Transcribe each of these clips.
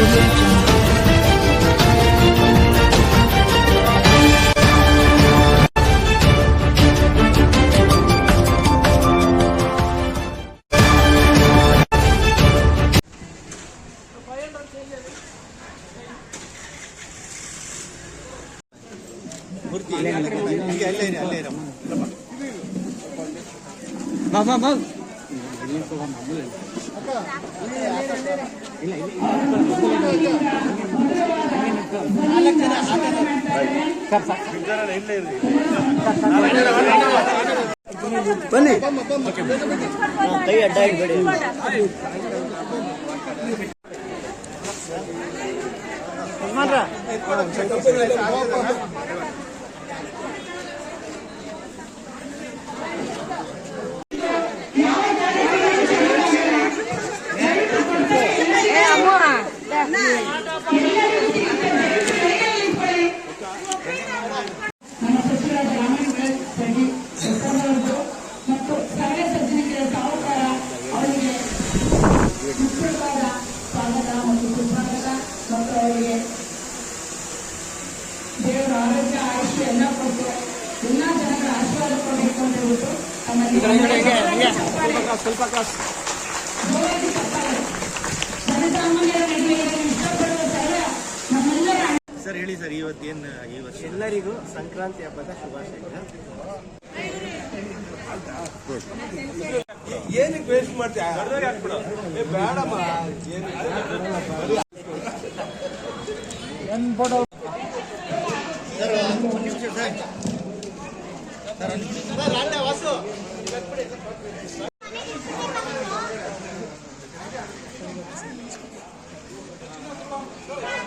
audio jungle. ಬಾ ಬಾ ಬಾ ಬನ್ನಿ. ಕೈ ಅಡ್ಡ ಇಡಬೇಡಿ ನಮ್ಮ ಸರ್ ಹೇಳಿ ಸರ್ ಇವತ್ತೇನು ಈ ವರ್ಷ? ಎಲ್ಲರಿಗೂ ಸಂಕ್ರಾಂತಿ ಹಬ್ಬದ ಶುಭಾಶಯ ಏನಕ್ಕೆ ವೇಸ್ಟ್ ಮಾಡ್ತೀಯ? ಬೇಡಮ್ಮ ಸರ್ ಒಂದು ನಿಮಿಷ ಸರ್ ಸರ್ ಒಂದು ನಿಮಿಷ ಸರ್ ಅಲ್ಲೇ ವಾಸು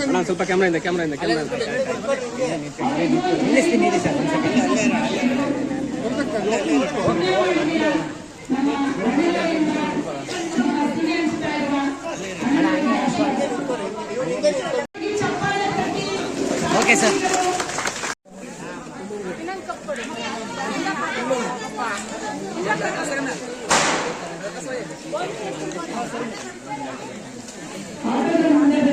ಅಣ್ಣ ಸ್ವಲ್ಪ ಕ್ಯಾಮ್ರಾ ಇಂದ ಕ್ಯಾಮ್ರಾ ಇಂದ ಕ್ಯಾಮ್ರಾ ಇಂದ ಓಕೆ ಸರ್ ಆಟದ ಮಂಡ್ಯದಲ್ಲಿ ಹಾಗೆ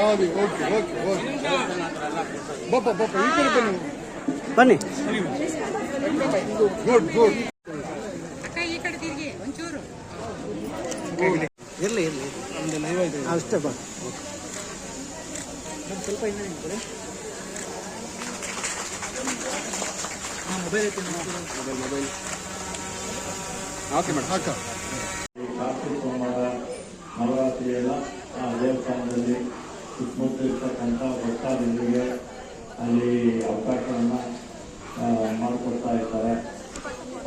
ಓಕೆ ಓಕೆ ಓಕೆ ಬಪ್ಪ ಬಪ್ಪ ಈ ಕಡೆ ಬನ್ನಿ. ಬನ್ನಿ. ಗುಡ್ ಗುಡ್ ಇರ್ಲಿ ಇರ್ಲಿ. ಅಷ್ಟೇ ಬಾ. ಸ್ವಲ್ಪ ಮೊಬೈಲ್ ಮೊಬೈಲ್ ಓಕೆ ಮೇಡಮ್ ಹಾಕ ಕಾರ್ತಿಕ ಸೋಮವಾರ ನವರಾತ್ರಿಯ ಆ ದೇವಸ್ಥಾನದಲ್ಲಿ ಸುತ್ತಮುತ್ತ ಇರ್ತಕ್ಕಂಥ ಭಕ್ತಾದಿಗಳಿಗೆ ಅಲ್ಲಿ ಅವಕಾಶವನ್ನು ಮಾಡಿಕೊಡ್ತಾ ಇರ್ತಾರೆ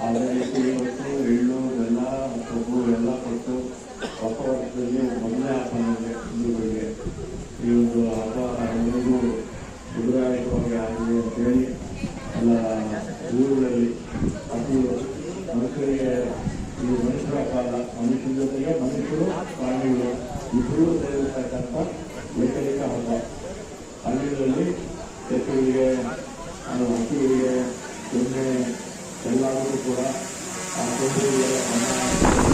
ಅದೇ ರೀತಿ ಇವತ್ತು ಎಳ್ಳು, ಬೆಲ್ಲ, ಕೊಬ್ಬು ಎಲ್ಲ ಕೊಟ್ಟು ಹೊಸ ವರ್ಷದಲ್ಲಿ ಮೊದಲನೇ ಹಬ್ಬ ಹಿಂದೂಗಳಿಗೆ ಈ ಒಂದು ಹಬ್ಬ ಎಲ್ಲರಿಗೂ ಉದುರಾಯಕವಾಗಿ ಆಗಲಿ ಅಂತೇಳಿ ಎಲ್ಲ ಊರುಗಳಲ್ಲಿ ಅದು ಮನುಷ್ಯರಿಗೆ, ಈ ಮನುಷ್ಯರ ಕಾಲ, ಮನುಷ್ಯರ ಜೊತೆಗೆ ಮನುಷ್ಯರು ಪ್ರಾಣಿಗಳು ಇಬ್ಬರೂ ของคุณดีของนาย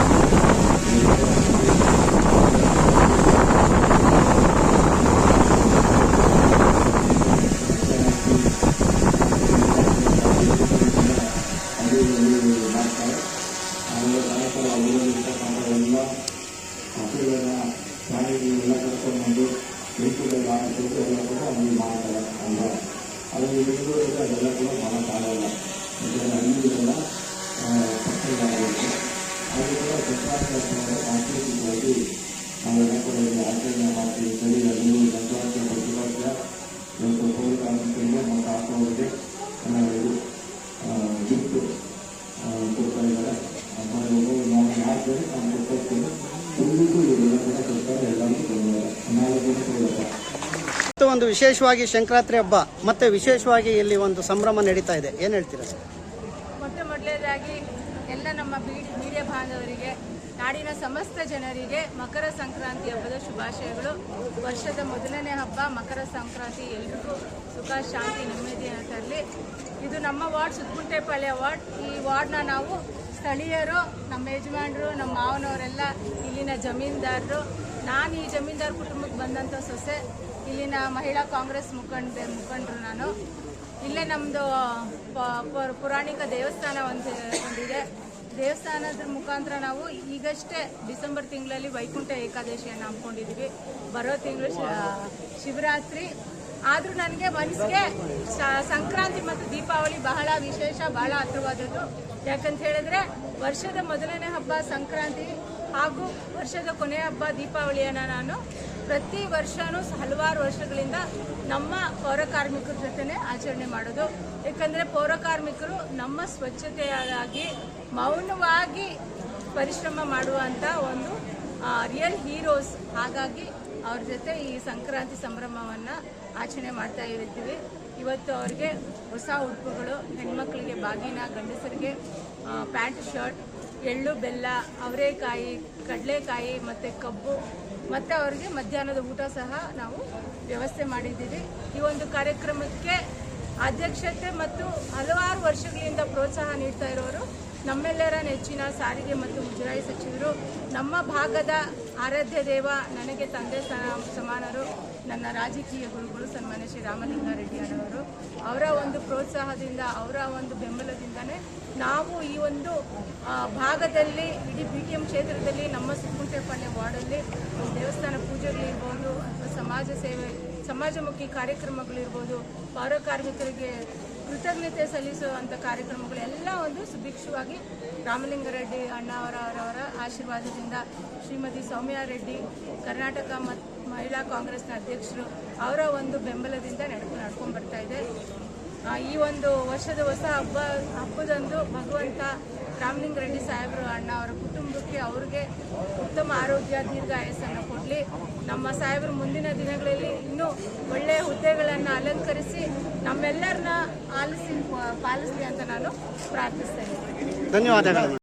ಮತ್ತು ಒಂದು ವಿಶೇಷವಾಗಿ ಸಂಕ್ರಾಂತಿ ಹಬ್ಬ, ಮತ್ತೆ ವಿಶೇಷವಾಗಿ ಇಲ್ಲಿ ಒಂದು ಸಂಭ್ರಮ ನಡೀತಾ ಇದೆ. ಏನು ಹೇಳ್ತೀರಾ ಮತ್ತೆ ಮೊದಲೇದಾಗಿ ಎಲ್ಲ ನಮ್ಮ ಬೀಡಿ ಮೀಡಿಯಾ ಬಾಂಧವರಿಗೆ ನಾಡಿನ ಸಮಸ್ತ ಜನರಿಗೆ ಮಕರ ಸಂಕ್ರಾಂತಿ ಹಬ್ಬದ ಶುಭಾಶಯಗಳು. ವರ್ಷದ ಮೊದಲನೇ ಹಬ್ಬ, ಮಕರ ಸಂಕ್ರಾಂತಿ. ಎಲ್ರಿಗೂ ಸುಖ, ಶಾಂತಿ ನೆಮ್ಮದಿಯನ್ನು ತರಲಿ ಇದು ನಮ್ಮ ವಾರ್ಡ್ ಸುತ್ತಮುಟ್ಟೆಪಾಳ್ಯ ವಾರ್ಡ್. ಈ ವಾರ್ಡ್ನ ನಾವು ಸ್ಥಳೀಯರು, ನಮ್ಮ ಯಜಮಾನರು, ನಮ್ಮ ಮಾವನವರೆಲ್ಲ ಇಲ್ಲಿನ ಜಮೀನ್ದಾರರು. ನಾನು ಈ ಜಮೀನ್ದಾರ್ ಕುಟುಂಬಕ್ಕೆ ಬಂದಂಥ ಸೊಸೆ, ಇಲ್ಲಿನ ಮಹಿಳಾ ಕಾಂಗ್ರೆಸ್ ಮುಖಂಡ ಮುಖಂಡರು ನಾನು. ಇಲ್ಲೇ ನಮ್ಮದು ಪುರಾಣಿಕ ದೇವಸ್ಥಾನ ಒಂದು, ಒಂದಿದೆ. ದೇವಸ್ಥಾನದ ಮುಖಾಂತರ ನಾವು ಈಗಷ್ಟೇ ಡಿಸೆಂಬರ್ ತಿಂಗಳಲ್ಲಿ ವೈಕುಂಠ ಏಕಾದಶಿಯನ್ನು ಹಮ್ಮಿಕೊಂಡಿದ್ದೀವಿ ಬರೋ ತಿಂಗಳು ಶಿವರಾತ್ರಿ. ಆದರೂ ನನಗೆ ಮನಸ್ಸಿಗೆ ಸಂಕ್ರಾಂತಿ ಮತ್ತು ದೀಪಾವಳಿ ಬಹಳ ವಿಶೇಷ, ಬಹಳ ಹತ್ರವಾದದ್ದು. ಯಾಕಂತ ಹೇಳಿದ್ರೆ ವರ್ಷದ ಮೊದಲನೇ ಹಬ್ಬ ಸಂಕ್ರಾಂತಿ ಹಾಗೂ ವರ್ಷದ ಕೊನೆಯ ಹಬ್ಬ ದೀಪಾವಳಿಯನ್ನು ನಾನು ಪ್ರತಿ ವರ್ಷವೂ ಹಲವಾರು ವರ್ಷಗಳಿಂದ ನಮ್ಮ ಪೌರ ಕಾರ್ಮಿಕರ ಜೊತೆನೆ ಆಚರಣೆ ಮಾಡೋದು. ಯಾಕಂದರೆ ಪೌರ ಕಾರ್ಮಿಕರು ನಮ್ಮ ಸ್ವಚ್ಛತೆಯಾಗಿ, ಮೌನವಾಗಿ ಪರಿಶ್ರಮ ಮಾಡುವಂಥ ಒಂದು ರಿಯಲ್ ಹೀರೋಸ್ ಹಾಗಾಗಿ ಅವ್ರ ಜೊತೆ ಈ ಸಂಕ್ರಾಂತಿ ಸಂಭ್ರಮವನ್ನು ಆಚರಣೆ ಮಾಡ್ತಾ ಇರ್ತೀವಿ. ಇವತ್ತು ಅವ್ರಿಗೆ ಹೊಸ ಉಡುಪುಗಳು, ಹೆಣ್ಮಕ್ಳಿಗೆ ಬಾಗಿನ, ಗಂಡಸರಿಗೆ ಪ್ಯಾಂಟ್, ಶರ್ಟ್, ಎಳ್ಳು, ಬೆಲ್ಲ, ಅವರೆಕಾಯಿ, ಕಡಲೆಕಾಯಿ ಮತ್ತು ಕಬ್ಬು, ಮತ್ತು ಅವರಿಗೆ ಮಧ್ಯಾಹ್ನದ ಊಟ ಸಹ ನಾವು ವ್ಯವಸ್ಥೆ ಮಾಡಿದ್ದೀವಿ. ಈ ಒಂದು ಕಾರ್ಯಕ್ರಮಕ್ಕೆ ಅಧ್ಯಕ್ಷತೆ ಮತ್ತು ಹಲವಾರು ವರ್ಷಗಳಿಂದ ಪ್ರೋತ್ಸಾಹ ನೀಡ್ತಾ ಇರೋರು ನಮ್ಮೆಲ್ಲರ ನೆಚ್ಚಿನ ಸಾರಿಗೆ ಮತ್ತು ಮುಜರಾಯಿ ಸಚಿವರು. ನಮ್ಮ ಭಾಗದ ಆರಾಧ್ಯ ದೇವ, ನನಗೆ ತಂದೆ ಸಮಾನರು. ನನ್ನ ರಾಜಕೀಯ ಗುರುಗಳು ಸನ್ಮಾನ್ಯ ಶ್ರೀ ರಾಮಲಿಂಗಾರೆಡ್ಡಿ ಅವರು ಅವರ ಒಂದು ಪ್ರೋತ್ಸಾಹದಿಂದ, ಅವರ ಒಂದು ಬೆಂಬಲದಿಂದನೇ ನಾವು ಈ ಒಂದು ಭಾಗದಲ್ಲಿ, ಇಡೀ ಬಿ ಟಿ ಎಂ ಕ್ಷೇತ್ರದಲ್ಲಿ, ನಮ್ಮ ಸುಕ್ಕುಂಟೆಪಾಳ್ಯ ವಾರ್ಡಲ್ಲಿ ದೇವಸ್ಥಾನ ಪೂಜೆಗಳಿರ್ಬೋದು ಅಥವಾ ಸಮಾಜ ಸೇವೆ, ಸಮಾಜಮುಖಿ ಕಾರ್ಯಕ್ರಮಗಳಿರ್ಬೋದು ಪೌರ ಕಾರ್ಮಿಕರಿಗೆ ಕೃತಜ್ಞತೆ ಸಲ್ಲಿಸುವಂಥ ಕಾರ್ಯಕ್ರಮಗಳು ಎಲ್ಲ ಒಂದು ಸುಭಿಕ್ಷವಾಗಿ ರಾಮಲಿಂಗರೆಡ್ಡಿ ಅಣ್ಣಾವರವರವರ ಆಶೀರ್ವಾದದಿಂದ ಶ್ರೀಮತಿ ಸೌಮ್ಯ ರೆಡ್ಡಿ, ಕರ್ನಾಟಕ ಮತ್ತು ಮಹಿಳಾ ಕಾಂಗ್ರೆಸ್ನ ಅಧ್ಯಕ್ಷರು ಅವರ ಒಂದು ಬೆಂಬಲದಿಂದ ನಡ್ಕೊಂಡು ನಡ್ಕೊಂಡು ಬರ್ತಾ ಇದೆ ಈ ಒಂದು ವರ್ಷದ ಹೊಸ ಹಬ್ಬ, ಹಬ್ಬದಂದು ಭಗವಂತ ರಾಮಲಿಂಗಾರೆಡ್ಡಿ ಸಾಹೇಬರು ಅಣ್ಣ ಅವರ ಕುಟುಂಬಕ್ಕೆ ಅವ್ರಿಗೆ ಉತ್ತಮ ಆರೋಗ್ಯ ದೀರ್ಘಾಯಸ್ಸನ್ನು ಕೊಡಲಿ. ನಮ್ಮ ಸಾಹೇಬರು ಮುಂದಿನ ದಿನಗಳಲ್ಲಿ ಇನ್ನೂ ಒಳ್ಳೆಯ ಹುದ್ದೆಗಳನ್ನು ಅಲಂಕರಿಸಿ ನಮ್ಮೆಲ್ಲರನ್ನ ಆಲಿಸಿ ಪಾಲಿಸಲಿ ಅಂತ ನಾನು ಪ್ರಾರ್ಥಿಸ್ತೇನೆ ಧನ್ಯವಾದಗಳು.